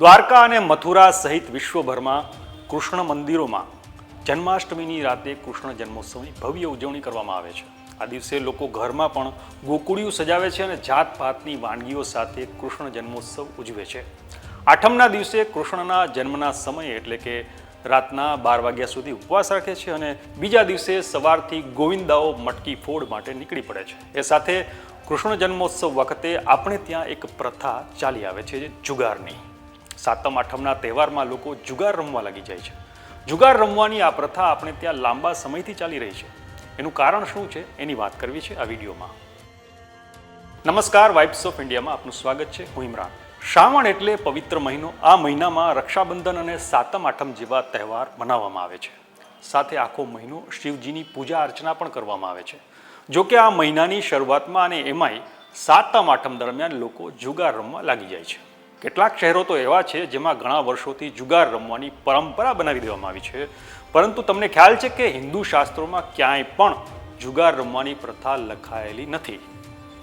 દ્વારકા અને મથુરા સહિત વિશ્વભરમાં કૃષ્ણ મંદિરોમાં જન્માષ્ટમીની રાતે કૃષ્ણ જન્મોત્સવની ભવ્ય ઉજવણી કરવામાં આવે છે. આ દિવસે લોકો ઘરમાં પણ ગોકુળિયું સજાવે છે અને જાત પાતની વાનગીઓ સાથે કૃષ્ણ જન્મોત્સવ ઉજવે છે. આઠમના દિવસે કૃષ્ણના જન્મના સમયે એટલે કે રાતના બાર વાગ્યા સુધી ઉપવાસ રાખે છે અને બીજા દિવસે સવારથી ગોવિંદાઓ મટકી ફોડ માટે નીકળી પડે છે. એ સાથે કૃષ્ણ જન્મોત્સવ વખતે આપણે ત્યાં એક પ્રથા ચાલી આવે છે જુગારની. સાતમ, આઠમના તહેવારમાં લોકો જુગાર રમવા લાગી જાય છે. જુગાર રમવાની આ પ્રથા આપણે ત્યાં લાંબા સમયથી ચાલી રહી છે. એનું કારણ શું છે? એની વાત કરવી છે આ વિડીયોમાં. નમસ્કાર, વાઇબ્સ ઓફ ઇન્ડિયામાં આપનું સ્વાગત છે. હું ઇમરાન. શ્રાવણ એટલે પવિત્ર મહિનો. આ મહિનામાં રક્ષાબંધન અને સાતમ, આઠમ જેવા તહેવાર મનાવવામાં આવે છે. સાથે આખો મહિનો શિવજીની પૂજા અર્ચના પણ કરવામાં આવે છે. જો કે આ મહિનાની શરૂઆતમાં અને એમાંય સાતમ, આઠમ દરમિયાન લોકો જુગાર રમવા લાગી જાય છે. કેટલાક શહેરો તો એવા છે જેમાં ઘણા વર્ષોથી જુગાર રમવાની પરંપરા બનાવી દેવામાં આવી છે. પરંતુ તમને ખ્યાલ છે કે હિન્દુ શાસ્ત્રોમાં ક્યાંય પણ જુગાર રમવાની પ્રથા લખાયેલી નથી.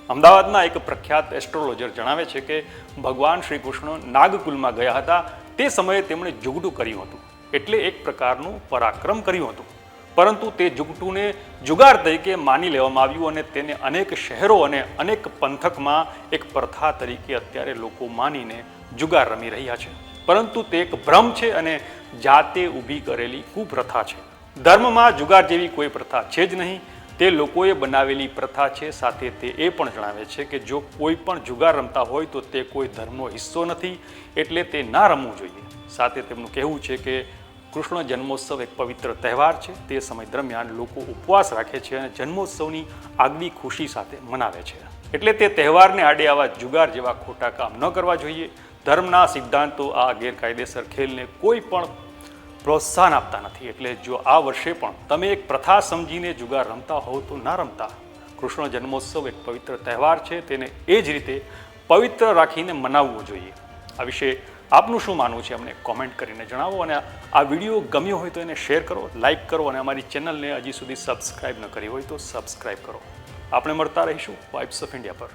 અમદાવાદના એક પ્રખ્યાત એસ્ટ્રોલોજર જણાવે છે કે ભગવાન શ્રી કૃષ્ણ નાગકુલમાં ગયા હતા. તે સમયે તેમણે જુગડું કર્યું હતું. એટલે એક પ્રકારનું પરાક્રમ કર્યું હતું. પરંતુ તે જુગટુને જુગાર તરીકે માની લેવામાં આવ્યું અને તેને અનેક શહેરો અને અનેક પંથકમાં એક પ્રથા તરીકે અત્યારે લોકો માનીને જુગાર રમી રહ્યા છે. પરંતુ તે એક ભ્રમ છે અને જાતે ઊભી કરેલી કુપ્રથા છે. ધર્મમાં જુગાર જેવી કોઈ પ્રથા છે જ નહીં, તે લોકોએ બનાવેલી પ્રથા છે. સાથે તે એ પણ જણાવે છે કે જો કોઈ પણ જુગાર રમતા હોય તો તે કોઈ ધર્મનો હિસ્સો નથી, એટલે તે ના રમવું જોઈએ. સાથે તેમનું કહેવું છે કે કૃષ્ણ જન્મોત્સવ એક પવિત્ર તહેવાર છે. તે સમય દરમિયાન લોકો ઉપવાસ રાખે છે અને જન્મોત્સવની આગવી ખુશી સાથે મનાવે છે. એટલે તે તહેવારને આડે આવા જુગાર જેવા ખોટા કામ ન કરવા જોઈએ. ધર્મના સિદ્ધાંતો આ ગેરકાયદેસર ખેલને કોઈ પણ પ્રોત્સાહન આપતા નથી. એટલે જો આ વર્ષે પણ તમે એક પ્રથા સમજીને જુગાર રમતા હોવ તો ના રમતા. કૃષ્ણ જન્મોત્સવ એક પવિત્ર તહેવાર છે. તેને એ જ રીતે પવિત્ર રાખીને મનાવવો જોઈએ. આ વિશે આપનું શું માનવું છે? અમને કોમેન્ટ કરીને જણાવો અને આ વીડિયો ગમ્યો હોય તો એને શેર કરો લાઇક કરો અને અમારી ચેનલને હજી સુધી સબસ્ક્રાઈબ ન કરી હોય તો સબસ્ક્રાઇબ કરો. આપણે મળતા રહીશું વાઇબ્સ ઓફ ઇન્ડિયા પર.